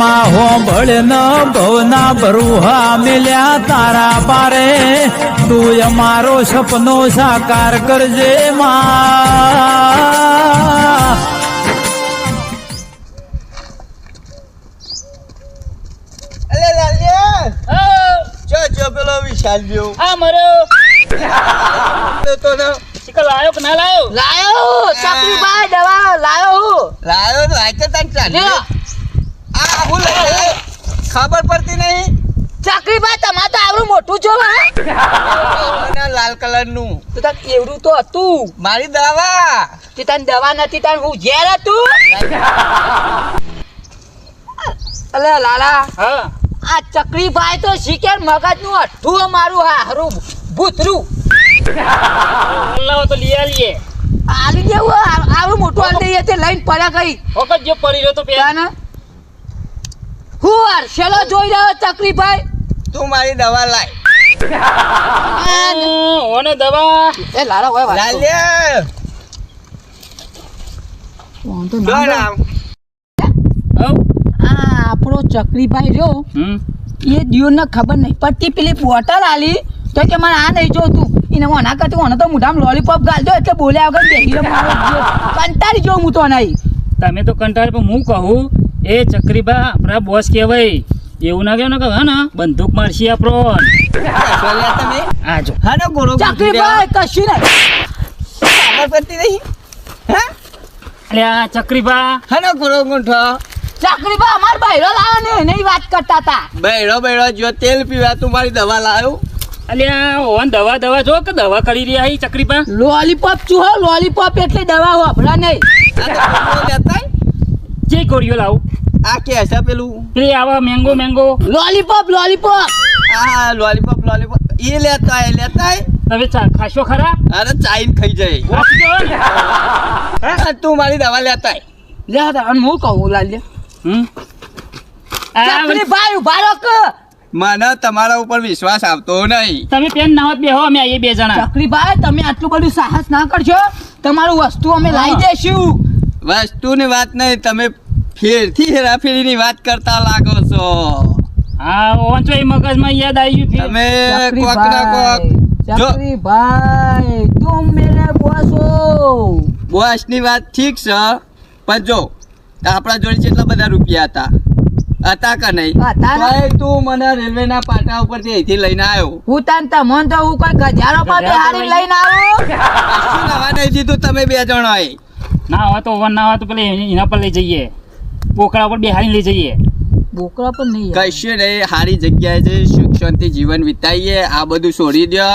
માં હોંભળ ન ભવના ભરુહા મિલ્યા તારા પારે તું અમારો સપનો સાકાર કરજે માં અલે લાલિયા ચો ચો પેલો વિશાલ ગયો હા મર્યો તો તો ને શિકલ લાયો કે ના લાયો લાયો ચકરીભાઈ દવા લાયો હું લાયો તો આઈ તો તને ચાલ્યો લ્યો. આ હું લાયો ખબર પડતી નહીં. ચકરીભાઈ તમારે તો આવડું મોટું જોવા અને લાલ કલરનું તો તાર કેવડું તો હતું. મારી દવા. તે તને દવા નથી તને હું ઝેર હતું. અલે લાલા હા. આ ચકરીભાઈ તો શીખે મગજનું અઠ્ઠું મારું હારું ભૂતરું. લાવો તો લઈ આલીએ આલી દેવું આવું આવડું મોટું આલી દઈએ તે લઈને પડ્યા ગઈ. વખત જો પડી રહ્યો તો પેલા હું હર્ષેલો જોઈ રહ્યો ચકરીભાઈ તું મારી દવા લાય. ઓને દવા. એ લાલા હોય. લાલિયા વાંધો જો ના નામ? આ આપણો ચકરીભાઈ જો હમ. એ દિયોને ખબર નહીં પડતી પેલી બોટલ આલી તો કે મને આ નહીં જોતું. એને ઓના કરતી ઓને તો મોઢામાં લોલીપોપ ગાલજો એટલે બોલ્યા વગર બેહી રહ્યો મારો જીવ. કંટાળી જો હું તો નહીં. તમે તો કંટાળ પણ હું કહું એ ચક્રીબા આપણા બોસ કહેવાય. એવું ના કેવું ને કે હા ને બંદૂક મારશી આપણો સોલ્યા તમે આ જો હા ને ગોળો ચકરીભાઈ કશું ખબર પડતી નહીં હા? અલે આ ચક્રીબા હા ને ગોળો ગુંઠો. ચકરીભાઈ અમાર બૈરો લાવો ને એની વાત કરતા હતા. બેડો બેડો જો તેલ પીવા તું મારી દવા લાવ્યો અલે આ ઓન દવા દવા જો કે દવા કરી રહ્યા અહીં ચક્રીબા લોલીપોપ ચૂહો લોલીપોપ એટલે દવા વાપરા નહીં? જે ગોળીઓ લાવું. આ કે છે પેલું? પેલી આવા મેંગો મેંગો લોલીપોપ લોલીપોપ આ લોલીપોપ લોલીપોપ એ લેતા એ લેતા તમે ચા ખાશો ખરા? અરે ચાઈન ખાઈ જાય. તું મારી દવા લેતા લે તો અને હું કહું લાલ્ય. હમ? આ ચકરીભાઈ ઊભા રહો મને તમારા ઉપર વિશ્વાસ આવતો નહીં. તમે પેન નાવત બેહો અમે આવીએ બે જણા. ચકરીભાઈ તમે આટલું બધું સાહસ ના કરશો તમારું વસ્તુ અમે લાવી દેશું વસ્તુની વાત નહીં તમે ફેરથી હેરાફેરીની વાત કરતા લાગો છો. હા ઓંચો એ મગજમાં યાદ આવી ગયું તમે કોક ના કોક જો ચકરીભાઈ તું મેરે બોસ. હો બોસની વાત ઠીક છે પણ જો આપણા જોડે કેટલા બધા રૂપિયા હતા હતા કે નહીં? ભાઈ ને. તું મને રેલવેના પાટા ઉપરથી અહીંથી લઈને આવ્યો. હું તાન તા મન તો હું કોઈ ગજારો પર બિહારી લઈને આવું શું નવા નહીં દીધું તમે બે જણાએ? ના હોય તો વન ના હોય તો પેલી એના પર લઈ જઈએ. પોકળા પર બેહારી લઈ જઈએ. બોકરા પણ નહીં કશું નહીં સારી જગ્યાએ છે સુખ શાંતિ જીવન વિતાઈએ આ બધું છોડી દો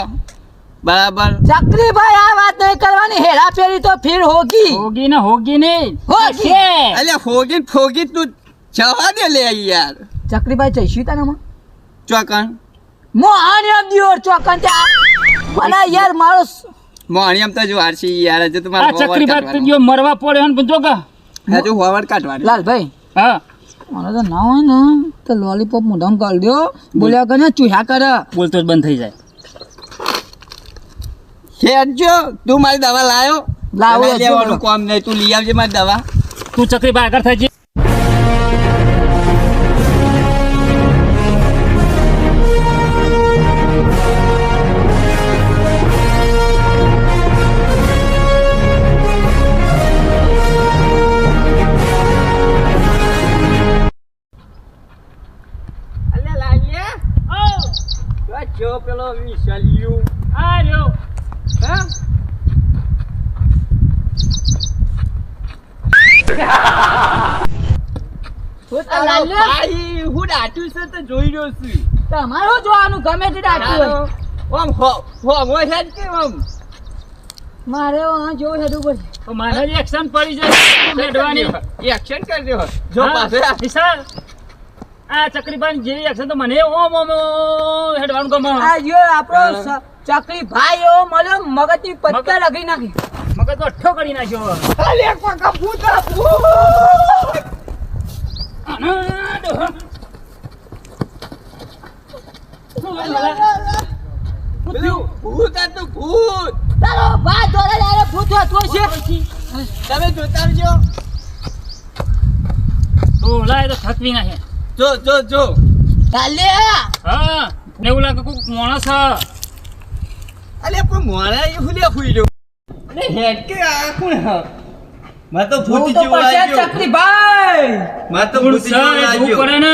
બરાબર? ચકરીભાઈ આ વાત નહીં કરવાની. હેરા ફેરી તો ફીર હોગી. હોગી ને હોગી ને. હોગી. અલ્યા ફોગી ફોગી તું જવા દે લે યાર. ચકરીભાઈ જઈશું તને માં ચોકન મો આણ્યા દિયોર ચોકન તે મને યાર મારો સ- મોણિયમ તો જો આરસી યાર આ તમારે ચક્રી તો ગયો મરવા પડ્યો ને જો કા હજુ હોવડ કાઢવાની. લાલભાઈ હા. મને તો ના હોય ને તો લોલીપોપ મોઢામાં કાઢ દો બોલ્યા કરે ચૂહા કરે. બોલતો જ બંધ થઈ જાય. ખેંચજો તું મારી દવા લાયો? લાવો લેવાનું બોલો. નહીં તું લઈ આવજે મારી દવા. તું ચક્રી થઈ આગળ આ રહ્યો હા આ લાલ્યો, ભાઈ હું દાટ્યું છે તો જોઈ રહ્યો છું તમારું જોવાનું ગમે તે હોય. આમ હો હો હો છે કે ઓમ મારે આ જોવું છે ઉપર મારે એક્શન પડી જાય એક્શન કરજો જો હા, પાસે આ. ચકરી આ જેવી એક્શન તો મને ઓમ ઓમ હેડવાનું ગમે. આ જો આપણો સ- ચકરી ભાઈ એવો મળ્યો મગજની પત્તા લગી નાખી. મગજ તો અઠ્ઠો કરી નાખ્યો. અલે કોકા ભૂતા ભૂત ભૂત હતું ભૂત. તારો ભાઈ દોડે ડાયરેક્ટ ભૂત હોતો છે. તમે જોતા આવજો તો લાય તો થકવી નાખે. જો જો જો. ચાલ્યા હા ને એવું લાગે કોઈક માણસ હ. અલે પણ મોણા એ હુલે હુઈ રહ્યો? અરે હેડ કે આ કોણ હ? મા તો તો જેવો લાગ્યો. ચકરીભાઈ! મા તો છે? જેવો લાગ્યો. પડે ને.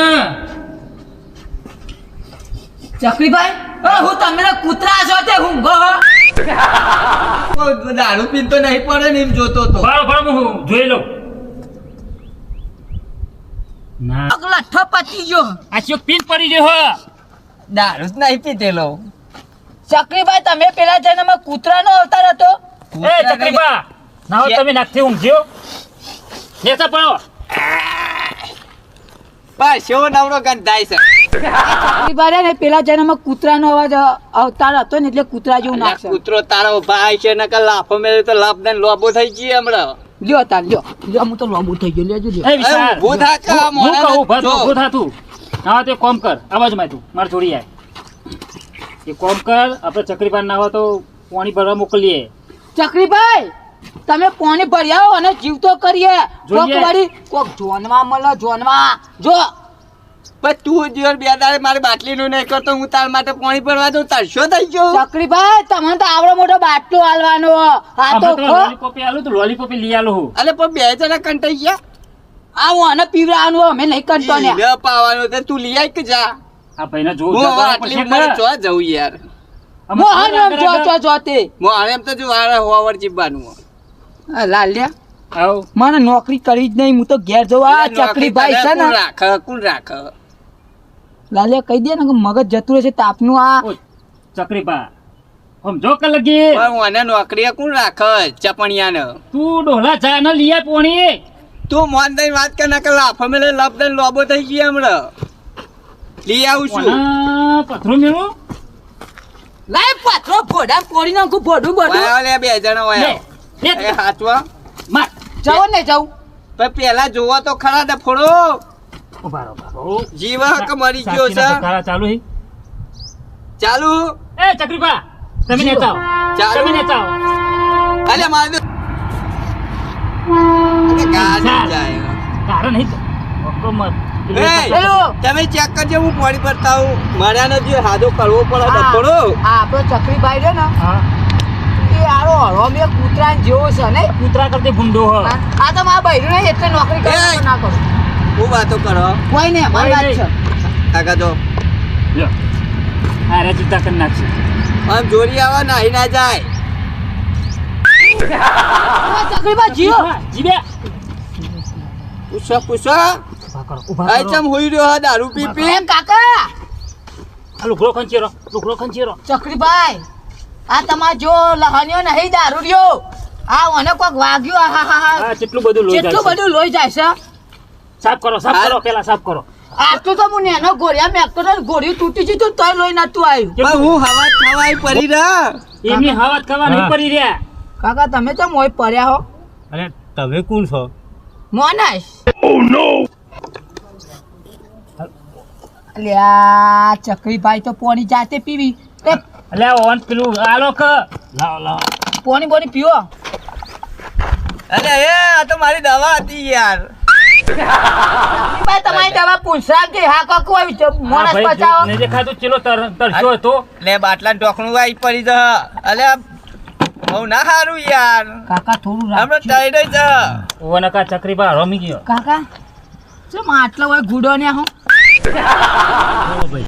ચકરીભાઈ અ, હું તમે કૂતરા છો તે હું. ગો દાડુ દારૂ પીતો નહીં પડે ને એમ જોતો તો. ભાડો હું જોઈ લઉં. ના. લઠ્ઠો પતી ગયો. આ ચોક પીન પડી ગયો હો. દારૂ જ નહીં પીતેલો ચકરીભાઈ તમે પેલા જન્મમાં કૂતરાનો અવતાર હતો? એ ચકરીબા નાઓ તમે નાખથી ઊંઘ્યો નેતા પડો. બસ એવો નવરો ગંધાય છે. ચકરીભાઈ ને પેલા જન્મમાં કૂતરાનો અવાજ અવતાર હતો ને એટલે કૂતરા જેવું નાખશે કૂતરો તારો ભાઈ છે ને કે લાફો મેળ્યો તો લાભ દઈને લોબો થઈ ગયો હમણાં. લ્યો તાર લ્યો. લ્યો હું તો લોબુ થઈ ગયો લેજો લ્યો. એ વિશાલ ઊભું થા કે આ હું- હું કહું ભર. થા તું. હા તે કોમ કર આવાજમાં તું માર જોડી આય. એ કોમ કર આપણે ચકરીબા ના હોય તો પાણી ભરવા મોકલીએ. ચકરીભાઈ તમે પાણી ભર્યા અને જીવતો કરીએ. કોક. વાળી કોક જોનવા મળે જોનવા જો. પણ તું દિવસ બે દાડે મારી બાટલીનું નહીં કરતો હું તાર માટે પાણી ભરવા દઉં તરશો થઈ ગયો? ચકરીભાઈ તમને તો આવડો મોટો બાટલો હાલવાનો આ તો આપણે તો ખો લોલીપોપી આલું તો લોલીપોપી લઈ આલું હું. અલે પણ બે જણા કંટાઈ ગયા? આવું અને પીવડાવવાનું અમે નહીં કરતો ને. ઈ ન પાવાનું તું લઈ આય કે જા. આ ભાઈને હું આટલી ઉંમરે ચો જવું યાર. મોહન એમ જો જો જો તે આને એમ તો જો આરે હોવર જીવવાનું આ લાલ્યા આવ. મને નોકરી કરી જ નહીં હું તો ઘેર જવું આ ચકરીભાઈ છે ને. રાખ કુલ રાખ. લાલ્યા કહી દે ને કે મગજ જતું રહેશે તાપનું આ. ચક્રીપા સમજો કે લગી. હું આને નોકરી કોણ રાખ? ચપણિયાને. તું ડોલા જા ને લઈ પોણી તું મોન દઈ વાત કર ના કે લાફો મેલે લપ દઈને લોબો થઈ ગઈ હમણાં. લઈ આવું છું. પથરો મેળું? લાય પથરો ફોડા પોડી નાખું ભોડું ભોડું. વાયા લે બે જણા હોય એ હાચવા. માર. જવો ને જાઉં પેલા જોવો તો ખરા ને ફોડો બાબુ કે મરી ગયો છે ચાલુ હી. ચાલુ? એ ચક્રીપા તમે ને ચાલુ. તમે ને અલે મારે અલે ગાડી જાય. કારણ નહીં તો. મત. તમે ચેક કરજો હું પાણી પર તાવ મારા નથી હાદો કરવો પડે આ આપણો ચકરીભાઈ રહ્યો ને એ આરો હરોમિયો કૂતરા જેવો છે ને. કૂતરા કરતે ભૂંડો હ આ તો મારા ભાઈ ને એટલે નોકરી કરવા ના કરું. હું વાતો કરો. કોઈ ને મારી વાત છે. કાકા જો. લ્યો. આ રે ચિંતા કરી નાખશે. આમ જોરી આવા નાહી ના જાય. આ જીઓ જીવે. પૂછો પૂછો. ઊભા કરો ઊભા આ કરો. ચમ હોઈ રહ્યો હા દારૂ પી પી? એમ કાકા? આ લુગડો ખંચેરો લુગડો ખંચેરો. ચકરીભાઈ આ તમાર જો લહણ્યો નહીં દારૂ રહ્યો. આ ઓને કોક વાગ્યો આ હા હા હા. કેટલું બધું લોહી કેટલું બધું લોહી જાય છે? સાફ કરો સાફ. કરો પેલા સાફ કરો. આટલું તો હું નેનો ગોળિયા મેકતો તો ગોળિયું તૂટી ગયું તો તોય લોહી નતું આવ્યું. પણ હું હવા ખાવાય પડી રહ્યા એમની હવા ખાવા નહીં પડી રહ્યા કાકા તમે તો મોય પડ્યા હો. અરે તમે કોણ છો? મોનાશ અલ્યા ચકરીભાઈ તો પોણી જાતે પીવી. અલ્યા ઓન પેલું આલો ક. લાવો લાવો. પોણી બોણી પીવો. અરે એ આ તો મારી દવા હતી યાર. તમારી દવા પૂછરા કે હા કાકુ કોઈ મોણસ ભાઈ બચાવો. નહીં તર તરસ્યો હતો. લે બાટલા ઢોકણું આવી પડી જ અલે બહુ ના સારું યાર. કાકા થોડું હમણાં રાખજો ટાઈડ જ. ઓને કા ચકરી બા રમી ગયો. કાકા ચમ આટલો હોય ગુડો ને હું ભાઈ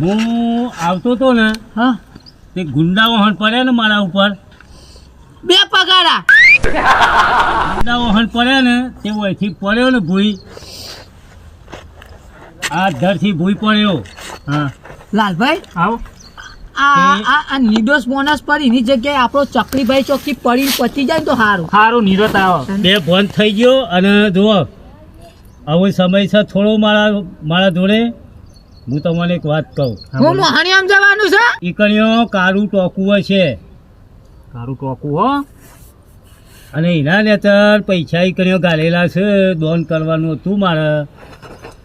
હું આવતો તો ને હા. તે ગુંડા વાહન પડ્યા ને મારા ઉપર. બે પગારા. વહન પડ્યા ને તે અહીંથી પડ્યો ને ભૂઈ. આ ધરથી ભૂઈ પડ્યો. હા. લાલભાઈ? આવો. આ એ- આ આ નિર્દોષ બોનસ પર એની જગ્યાએ આપણો ચકરીભાઈ ચોકી પડી પતી જાય તો સારું સારું નિરત આવો. બે બંધ થઈ ગયો અને જુઓ હવે સમય છે થોડો મારા મારા જોડે. હું તમને એક વાત કહું. હું મોહણિયામ જવાનું છે? ઈકણીઓ કારું ટોકું છે. કારું ટોકું હો. અને એના નેતર પૈસા કર્યો ગાલેલા છે દોન કરવાનું હતું મારે.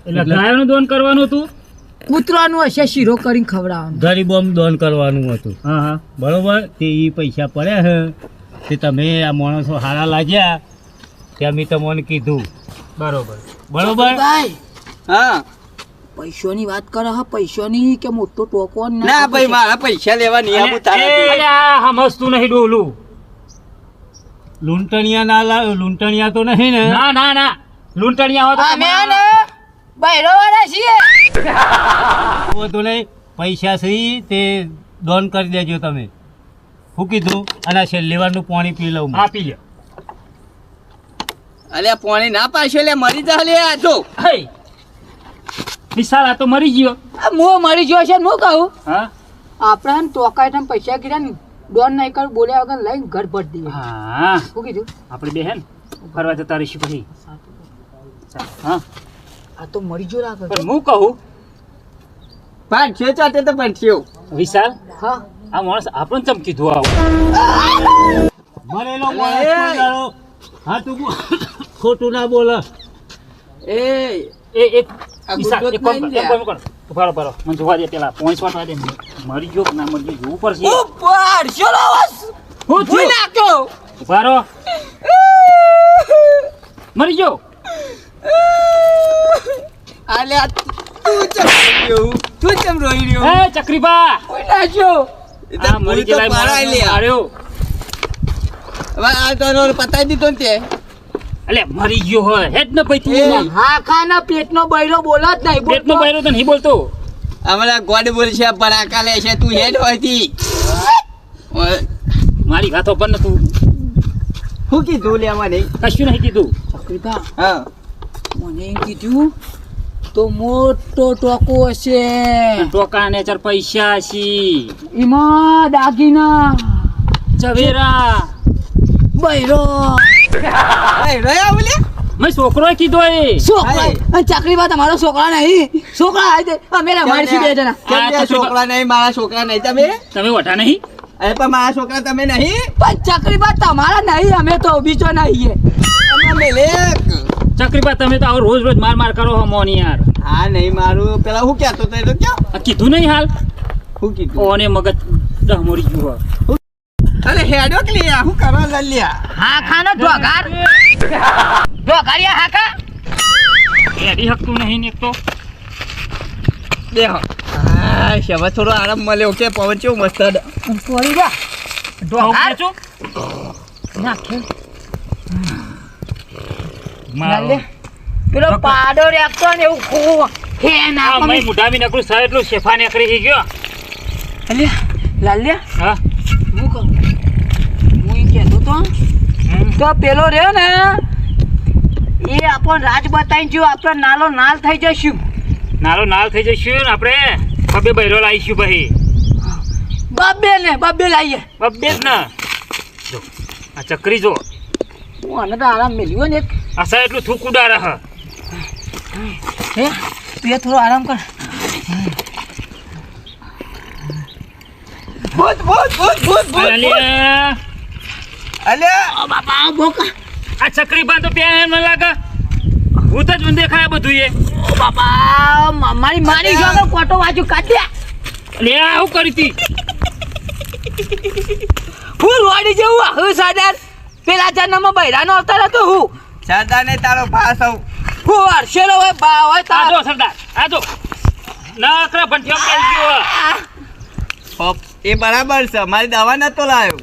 એટલે ગાયનું દોન કરવાનું હતું? કૂતરાનું હશે શીરો કરીને ખવડાવવાનું. ગરીબોમ દોન કરવાનું હતું. હા હા. બરોબર? તે એ પૈસા પડ્યા છે. તે તમે આ માણસો હારા લાગ્યા તે અમે તમને કીધું. બરોબર. બરોબર? ભાઈ હા. પૈસાની વાત કરે હા પૈસાની કે મોટો ટોકો ના ભાઈ મારા પૈસા લેવા નહીં તારે તારાથી. અલે આ સમજતું નહીં ડોલું. લૂંટણિયા ના લા લૂંટણિયા તો નહીં ને? ના ના ના. લૂંટણિયા હોય અમે ને બૈરો વાળા છીએ. તો નહીં. પૈસા સહી તે ડોન કરી દેજો તમે. હું કીધું અને છે લેવાનું પાણી પી લઉં હું. પી લે અલે પોણી ના પાછો લે મરી જા લે આ તો હે. વિશાલ આ તો મરી ગયો. આ મું મરી ગયો છે ને હું કહું? હા. આપણા ને ટોકા હેઠળ પૈસા કીધા ને ડોન કર બોલ્યા વગર લઈને ઘર પર દઈએ. હા. શું કીધું? આપણે બે હે ને? ફરવા જતા રહીશું પછી. હા. આ તો મરી જો લાગે પણ હું કહું? પાંચસો ચાતે તો પાંચસો વિશાલ હા. આ માણસ આપણને ચમ કીધું આવું? મરેલો માણસ હા તું ખોટું ના બોલે. એ એ એક વિશાલ એક ઊભા રહો. મને જોવા દે પેલા પોઈન્ટ વાટવા દે. મરી ગયો ના મરી ગયો જોવું પડશે. શોલો વાસ હું થયું? નાખ્યો. ઊભા રહો. મરી ગયો અલ્યા તું ચમ રહ્યો? તું ચમ રોઈ રહ્યો? એ ચક્રીબા. ભૂઈ નાખ્યો. આ મરી ગયેલા પરાય માણસને લ્યા. હવે આ તો પતાઈ દીધો ને તે. અલે મરી ગયો હોય. હેડ ન પૈતી. હા ખાના પેટનો બૈરો બોલત નહીં. પેટનો. બૈરો તો નહીં બોલતો. અમારા ગોડ બોલ છે પરાકા લે છે તું હેડ ઓય, મારી વાતો પણ નતું. શું કીધું લે મને કશું નહીં કીધું. ચક્રીભા, હા. મને એમ કીધું તો મોટો ટોકો હશે. ટોકા ને ચાર પૈસા છે એમાં દાગીના. ઝવેરા. બૈરો. મેં છોકરો કીધો એ. છોકરા. ચાકરી ચક્રીભા તમારો છોકરા નહીં. છોકરા અમે રમાડી બે જણા. છોકરા નહીં મારા છોકરા નહીં. તમે? તમે વટા નહીં? અરે પણ મારા છોકરા તમે નહીં? પણ ચક્રીભા તમારા નહીં અમે તો બીજો નહીં ચક્રીબા તમે તો આવો રોજ રોજ માર માર કરો હો મોની યાર. હા નહીં મારું. પેલા હું કહેતો તો તો ક્યાં. આ કીધું નહીં હાલ? હું કીધું? ઓને મગજ દહ મરી ગયું અરે હેડો કે લ્યા હું કરવા લલ્યા હા ખાનો ઢોગાર ઢોગારિયા હા કા એડી હકતું નહીં ને તો. હા હવે થોડો આરામ મળ્યો કે પવન ચેવું મસ્ત પડી જા. ઢોકાર છું? નાખે મારો. પેલો પાડો રેખતો ને એવું ખો હે ના મય મુઢામી નકરું સર એટલું શેફા નીકળી ગયો. અલે લાલ્યા હા. હું કહું? હું એમ કહેતો તો. તો પેલો રહ્યો ને એ આપણો રાજ બતાવી જો આપણો નાલો નાલ થઈ જશું. નાલો નાલ થઈ જઈશું આપણે. બબે બૈરો લાવીશું ભાઈ બબ્બે ને બબ્બે લાવીએ. બબે જ ને. જો આ ચકરી જો. હું આને તો આરામ મેલ્યો ને એક. એટલું થૂક ઉડાડે હ. હે તું થોડો આરામ કર. ભૂત ભૂત ભૂત ભૂત ભૂત અલે અલે ઓ બાપા બોકા આ ચકરી બા તો પ્યાં એમ ન લાગે. ભૂત જ મને દેખાય બધું એ. બાપા મારી મારી જો તો કોટો વાજુ કાઢ્યા લે આવું કરી હતી? હું લોડી જેવું હું સાદાર પેલા જન્મમાં બૈરાનો અવતાર હતો હું. સરદાર ને તારો ભાસ આવ. હું હર્ષેલો હોય બા હોય તારો. સરદાર આ જો. નકરા ભંઠિયો પપ, એ બરાબર છે મારી દવા નતો લાવ્યો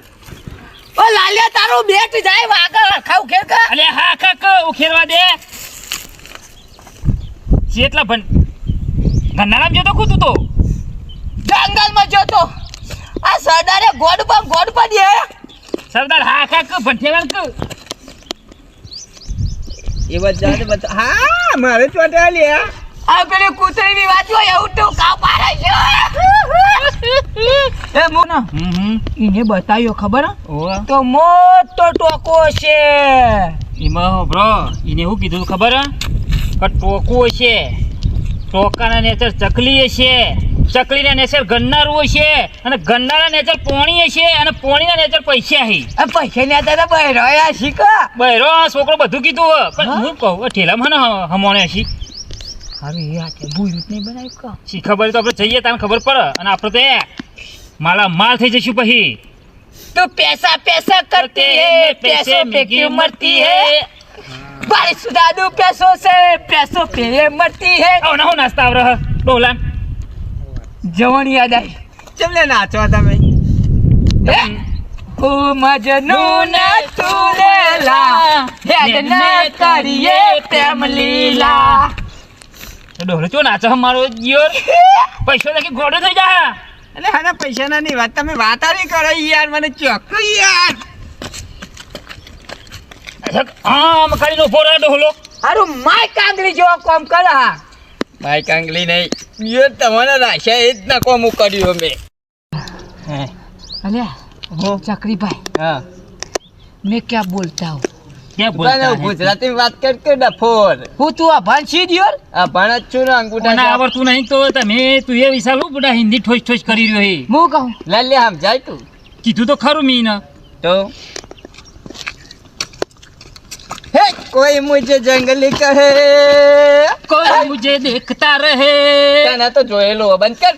ઓ લાલિયા તારું બેટ જાય વાગર ખાવ ખેર કા અલે હા કાક ઉખેરવા દે. જેટલા ભન ગન્નારામ જતો કૂતું તો? જંગલમાં જતો. આ સરદારે ગોડ પર ગોડ પર દે સરદાર હા કાક ભંઠેવાલ કે. એ બધા ને બધા હા મારે ચોટે લ્યા આ પેલી કૂતરીની વાત હોય એવું તો કા પારે છે. એ મોના એને બતાવ્યો ખબર હે? તો મોટો ટોકો છે. એમાં બ્રો એને હું કીધું ખબર હે? પણ ટોકું હશે ટોકાના નેચર ચકલી હશે ચકલીના નેચર ગન્નારું હશે અને ગન્નાના નેચર પોણી હશે અને પોણીના નેચર પૈસા હી. આ પૈસા ને તો બહેરો આ શીખા બહેરો છોકરો બધું કીધું હો પણ હું? કહું ઠેલામાં ને હમોણે હશી હવે એ હાથે ભૂયું નહીં બનાવ્યું કા. શી ખબર તો આપણે જઈએ તને ખબર પડે. અને આપણે તો એ માલા માલ થઈ જશું પછી. તો પૈસા પૈસા કરતી હે પૈસે પૈકી મરતી હે. है बारिश दादू पैसों से पैसों पे ये मरती है આવો ના હું નાસ્તા આવરે હ ડોલા जवान याद आई ચમને નાચો તમે ओ मजनू ने तूने ला हेड ने करिए प्रेम लीला ડોલો ચો નાચો હ મારો જીવર પૈસો લખી ગોડો થઈ જા અરે હાના પૈસાના ની વાત તમે વાત આરી કરો યાર મને ચોખ્ખું યાર આમ કરીને ઊભો રહે ડોલો હારું માય કાંગલી જેવો કોમ કરે માય કાંગલી નહીં. યો તમને રાખ્યા એ જ ના કોમ કર્યું અમે. અલ્યા હું. ચકરીભાઈ હા. મેં ક્યાં બોલતા હું? ક્યાં બોલતા ગુજરાતી વાત કરતો ડફોર હું તું આ છી દિયો આ જ છું ને અંગૂઠા ના આવડતું નહીં તો તમે તું એ વિશાલું બધા હિન્દી ઠોસ ઠોસ કરી રહ્યો હે. મુ કહું? લે લે આમ જાય તું. કીધું તો ખરું મીના. તો? હે कोई मुझे जंगली कहे कोई मुझे देखता रहे તને તો જોયેલો બંધ કર.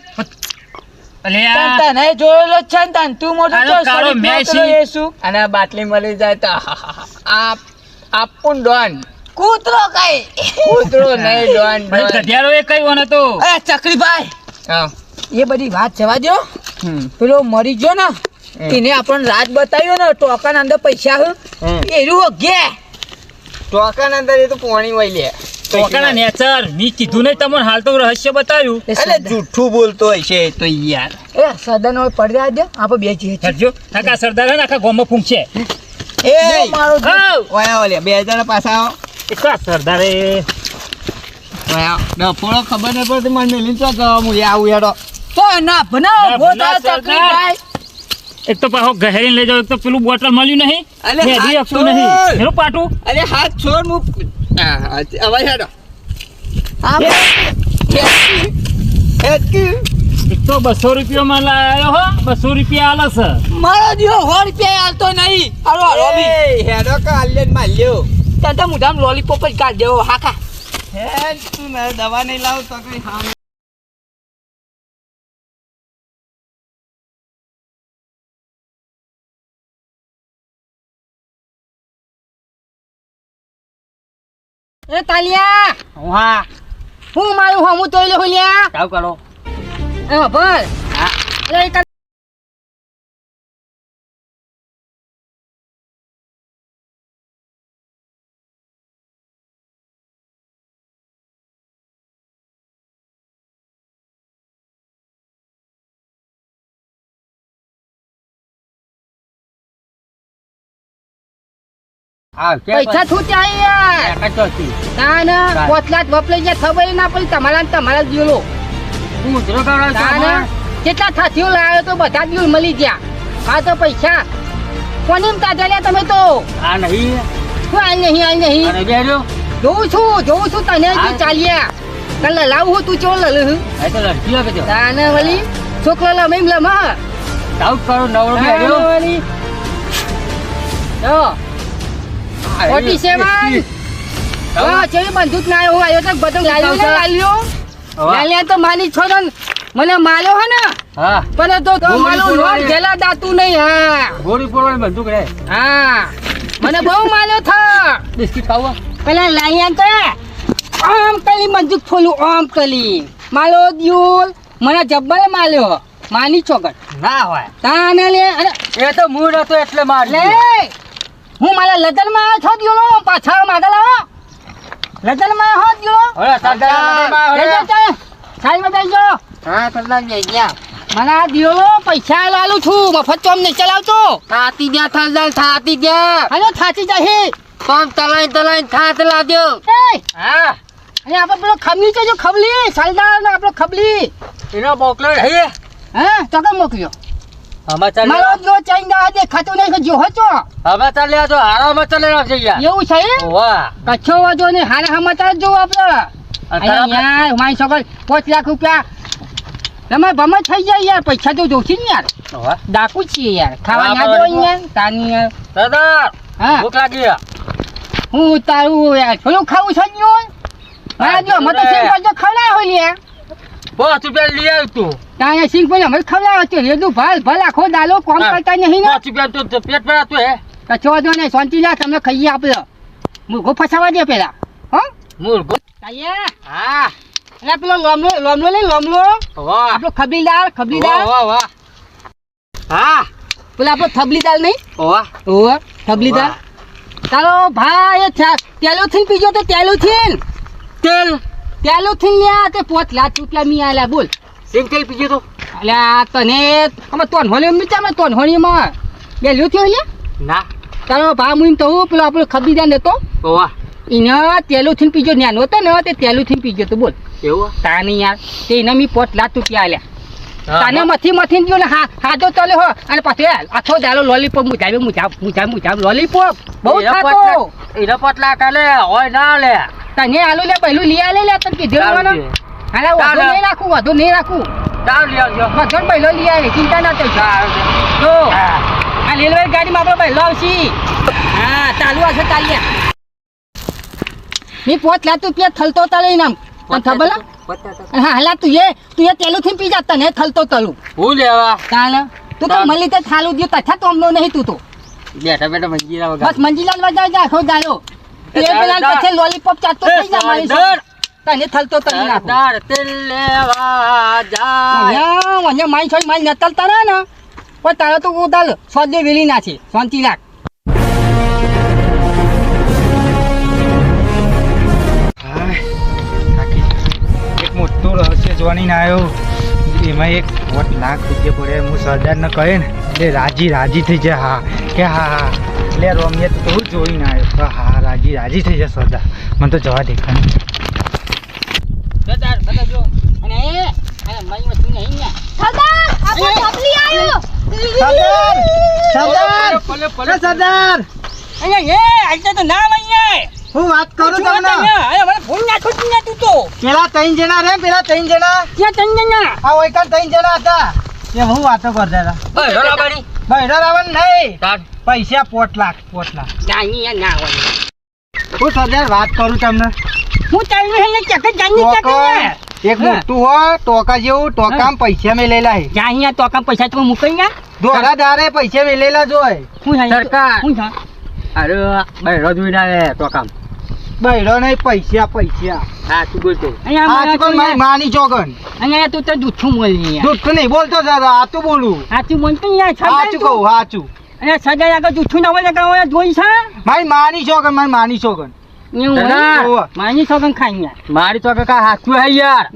અલે તને જોયેલો જ છે ને તન તું મોટો આનો છો કાળો શરીફ મેસી. નોકરો એ શું અને આ બાટલી મળી જાય તો આહાહા. આ આપું ડોન કૂતરો કઈ? કૂતરો નહીં ડોન ભાઈ ડોન ગધેડો એ કઈ વાનો તો. અરે ચકરીભાઈ હા. એ બધી વાત જવા દો હમ. પેલો મરી ગયો ને. એને આપણને રાજ બતાવ્યો ને ટોકન અંદર પૈસા હે. હમ. એરું ગે અંદર એ તો પોણી વહી લે. ટોકાના નેચર. મી કીધું નહીં તમને હાલ તો રહસ્ય બતાવ્યું. અરે જૂઠું બોલતો હશે તો યાર. એ સદન હોય પડ્યા દે આપણે બે જઈએ છીએ. આખા સરદાર હે ને આખા ગામમાં ફૂંકશે. એ મારો. ઓયા ઓલે બે હજાર પાછા આવો. એ સરદાર સરદારે ઓયા. ડફોળો ખબર નહીં પડતી મને મેલીને તો હું આવું હેડો. તો ના ચકરી સરદાર. ભાઈ. એક તો પાછો ગહેરીને લઈ જાવ એક તો પેલું બોટલ મળ્યું નહીં. અરે મેં હજી હાથ નહીં. એનું પાટું. અરે હાથ છોડ હું અવાજ હા. હવે હેડો એક તો બસો રૂપિયામાં લાયો હો બસો રૂપિયા આલે છે. મારો દિયો સો રૂપિયા આલતો નહીં. અરે હરો બી હેડો કા આલ્યન માલ્યો. તને તો મોઢામાં લોલીપોપ જ કાઢ દેવો હાકા હે તું દવા નહીં લાવ તો કઈ હા એ તાલિયા! હા હું. મારું હમું તોય લે લ્યા. ચાવ કરો. એ ભર હા. એ પૈસા છૂટ્યા યાર. ના ના પોતલા વપરાઈ ગયા ખબર ના પડી તમારા તમારા દિયોલો ના ના કેટલા સાથીઓ લાવ્યો તો બધા દિયોલ મળી ગયા. હા તો પૈસા. કોને કાઢ્યા લ્યા તમે તો? આ નહીં. શું આઈ નહીં. આઈ નહીં જોઉં છું જોઉં છું તને. ચાલ્યા. તને લાવું તું ચો લલ તાને વળી છોકરો લમે લમ. હા કરો નવરો ફોર્ટી સેવન ચેવી બંદૂક ના આવ્યો આવ્યો તો બધો લાલ્યો ને લાલ્યો? લાલ્યા તો માની છોડો ને. મને માર્યો હે ને. હા. પણ તો તો મારું લોટ ગેલા દાતું નહીં હા. ગોળી પોળવાની બંદૂક રે. હા. મને બહુ માલ્યો થા. બિસ્કિટ ખાવા પેલા લાલ્યા તો આમ કલી બંદૂક ખોલું આમ કલી. માલો દિયોલ મને જબ્બર માલ્યો. માની ચોગટ ના હોય. તાને લે અરે એ તો મૂળ હતો એટલે માર લે. હું મારા લગ્નમાં આવ્યો છો દિયોલો પાછા માગા લાવો. લગ્નમાં હો સરદાર ચાલ. સાઈડમાં બેસજો હા સરદાર જઈ ગયા મને આ દિયોલો પૈસા લાલું છું મફત ચોમ નહીં ચલાવતો. થાતી ગયા સરદાર થાતી ગયા હાલો થાતી જશે પંપ તલાઈ તલાઈ થાત લાદ્યો એ હા. અને આપણે પેલો ખબલી છે જો ખબલી સાલદાર ને આપણો ખબલી એનો મોકલો હે. હા તો મોકલ્યો. સમાચાર મારો જો ચાઈના દેખાતો નહીં જો હતો સમાચાર લેવા તો છે યાર. એવું છે વાહ. કચ્છો વાંધો ને હારે સમાચાર જો આપણે મારી છોકર પાંચ લાખ રૂપિયા. તમે ભમે થઈ જાય યાર પૈસા તો જોશી ને યાર. ડાકુ છીએ યાર. ખાવા ના. દો યાર તાની યાર. સરદાર હા. ભૂખ લાગી હું તારું યાર. થોડું ખાવું છે ને હા જો મત ખવડાવ હોય યાર પાંચ રૂપિયા લઈ આવ તું. ત્યાં સિંહ પર અમે ખવડાવ છે રેડું ભાલ ભલ આખો દાલો કોમ. કરતા નહીં ને. પાંચ રૂપિયા તું પેટ ભરાતું હે? કચ્છો વાંધો નહીં શાંતિ રાખ તમને ખાઈએ આપણે. મુર્ગો ફસાવા દે પેલા. હો? મૂળભૂત તાઈએ. હા. એટલે પેલો લોમલો લોમલો લે લોમલો. વાહ. આપણો ખબરીદાર વાહ ખબરીદાર વાહ વાહ. હા. પેલા આપણો થબલીદાર નહીં? વાહ ઓવે થબલીદાર તારો ભાઈ તેલુથીન પીજો તો તેલુથીન. તેલ? તેલુથીન લ્યા તે પોત લાખ રૂપિયા મી આલ્યા બોલ. સિંગ તેલ પીજો તો. અલ્યા તને અમે તોનહોળી મીચા અમે તોનહોળીમાં બેલ્યું થયું લ્યા ના. તારો ભા મુઈન તો પેલો આપણો ખબરીદાર નતો વાહ. એને તેલુથીન પીજો ન્યાનો હતો ને તે તેલુથીન પીજો તો બોલ. એવું તાની યાર. તે એને મી પોત લાખ રૂપિયા આલ્યા. તાને મથી મથી ગયો ને હા હાજો ચાલે હો. અને પાછો આથો દાલો લોલીપોપ મુજાવે મુજાવ મુજાવ મુજાવ લોલીપોપ બહુ ખાતો પોટલા- એના પોટલા કાલે હોય ના લે તને આલુ લે પહેલું લઈ આલે લે તને કીધું દે. હાલે વધુ. નહીં રાખું વધુ નહીં રાખું ચાલ લ્યો લ્યો ને પહેલો લઈ આવે ચિંતા ના દે. જો હા. આ રેલવે ગાડીમાં આપણે પહેલો આવશી હા ચાલુ હશે ચાલ્યા મેં પોત લાતું પીએ થલતો તલે નામ તને ખબર ના? હા હાલા તું એ તું એ તેલું થી પી જા તને થલતો તલું હું લેવા તાને તું તો. મળી તે થાલું દ્યો તથા તો અમનો નહીં તું તો બેઠા બેઠા બસ વગર મંજીલાલ વજાવ જા આખો દાડો એ પેલા. પછી લોલીપોપ ચાટતો થઈ જા મારી. તને થલતો તલી નાખું. સરદાર તેલ લેવા જાય. અહીંયા મને મારી છોડી મારી નતલ તારા ને. પણ તારા તો ઉદાલ સ્વાદે વેલી ના છે. શાંતિ રાખ. એક મોટો રહસ્ય જોઈને આવ્યો. એમાં એક વોટ લાખ રૂપિયા પડે હું સરદારને કહે ને એટલે રાજી રાજી થઈ જાય હા કે હા હા એટલે રોમિયા તો હું જોઈને આવ્યો. હા હા રાજી રાજી થઈ જાય સરદાર. મને તો જવા દેખાય સરદાર બધા અને એ અરે મારી વસ્તુ નહીં ને સરદાર આપણો ટપલી આવ્યો. સરદાર સરદાર. અરે સરદાર. અહીંયા એ આજે તો ના મહીને હું વાત કરું છું તમને? અરે મને ફોન ને તું તો. પેલા ત્રણ જણા રે પેલા ત્રણ જણા. ક્યાં તને ના આ ઓયકા ત્રણ જણા હતા. એ હું વાતો કરતા હતા. ઓય, બરાબરી. ભાઈ રાવણ નહીં. પૈસા પોટ લાખ પોટ લાખ. ના અહીંયા ના હોય. હું સરદાર વાત કરું તમને. હું ચાલી ને ચક જાની ચક ટોકા એક હા. મોટું હોય ટોકા જેવું ટોકામાં પૈસા મેલેલા હે. જા અહીંયા તો કામ પૈસા તો મૂકી ગયા દોરા દારે પૈસા મેલેલા જોય હું સરકાર. હું હા. અરે બૈરો જોઈને આવે તો કામ બૈરો નહીં પૈસા પૈસા. હા તું બોલતો અહીંયા તો મારી માની ચોગન અહીંયા તું તો જૂઠું બોલી દૂધ નહીં બોલતો દાદા આ તું બોલું. સાચું બોલતો યાર સાચું કહું સાચું અહીંયા સદાય આગળ જૂઠું ના બોલે કે જોઈ છે? મારી માની ચોગન મારી માની ચોગન માની સોગન ખાઈ મારી તો કા હાથું હે યાર?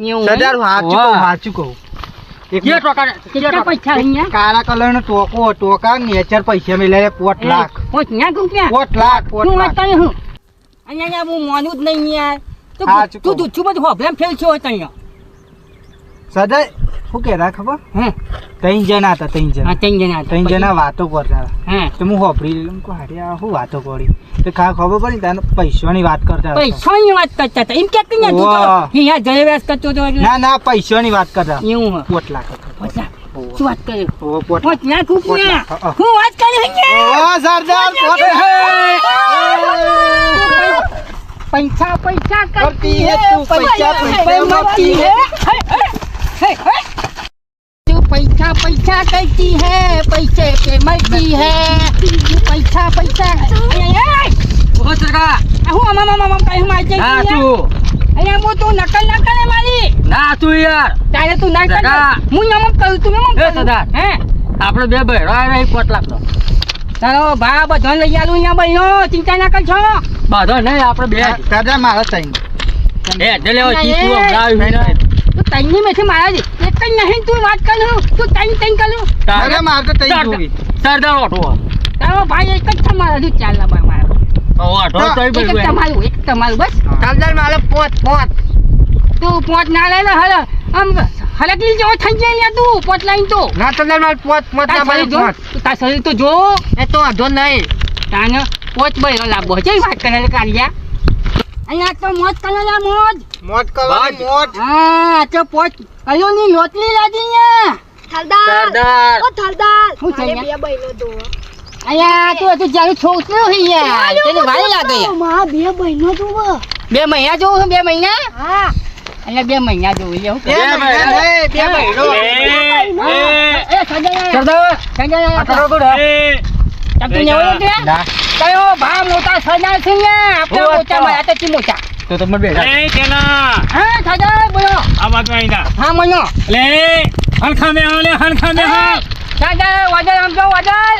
હોય? સાચું કહું વાહ. સાચું કહું. કાળા કલર નો ટોકો? ટોકા નેચર પૈસા મેળે પોટ લાખ. પોટ લાખ પોટ લાખ. અહીંયા હું માનું જ નહીં યાર. તું તું બધું હોભલામ ફેલ છો અહીંયા. સદાય શું કહેતા ખબર? હે? ત્રણ જણા હતા ત્રણ જણા. ત્રણ જણા ત્રણ જણા વાતો કરતા હતા. તો હું હોભરી લઉં કે હારે આ શું વાતો કરી? તો ખા ખબર પડી તાને પૈસાની વાત કરતા પૈસાની વાત કરતા હતા. એમ કે કઈ તું અહીંયા જયવ્યાસ કરતો તો ના ના પૈસાની વાત કરતા એવું પોટલા પોટલા. પોટલા. પૈસા પૈસા કરતી હે પૈસા પૈસા માગતી હે. तू पैसा पैसा करती है पैसे पे मरती है तू पैसा पैसा अरे, अरे, ઓ સરકાર હું આમાં આમાં આમાં કઈ મારી જઈ ના અહીંયા તું અહીંયા હું તું નકલ ના કરે મારી ના તું યાર તારે તું ના કર કાકા. હું આમાં કરું તું આમાં એ કરું. સરદાર. હે આપણે બે બૈરો આવ્યા એ પોટ લાખ નો તારો ભા બધો લઈ આલું અહીંયા બહેનો ચિંતા ના કરશો બધો નહીં આપણે બે સરદાર મારા ત્રણ બે જે લેવો ના, ચીકુ એ. હમણાં તું તૈની મેથી મારા દી એક નહીં તું વાત કરું તું તઈ તઈ કરું. તારે માર તો તઈ જોવી સરદાર ઓટો તારો ભાઈ એક જ તમારા દી ચાલ ના ઓટો તઈ તો એક જ તમારું એક તમારું બસ. સરદાર મારે પોત પોત તું પોત ના લે હળ. આમ હલકલી જેવો થઈ જાય લે તું પોત લાઈન તો. ના સરદાર મારે પોત પોત ના ભાઈ જો તું તાર શરીર તો જો. એ તો આધો નહીં. તાને પોત બહેરો લાગો છે વાત કરે કાઢ્યા અહીંયા તો મોજ કરે લા મોજ. મોત કરવાની મોટ હા તો પોચ કયો ની લોટલી લાદી ને થલદાર ઓ થલદાર હું થઈ ગયા? બે બહેનો દો અહીંયા તું હજુ જ્યારે છોકરો હોય યાર તને વાળી લાગે મા બે બહેનો દો બે મહિના જોવું બે મહિના હા અહીંયા બે મહિના જોવું છે, એવું બે મહિના બે મહિનો. એ, સંજય, સરદાર સંજય, આ કરો ગોળો. તમ તું નેવો? ના કયો ભા મોટા સજા છે ને આપણે મોટા અચ્છા. મળ્યા તો તી મોટા તો તમે બેઠા એ તેના હા સાજા બોલો આ બાજુ આવી જા હા મનો લે હણખા મે હાલ હણખા મે હાલ સાજા વજન આમ જો વજન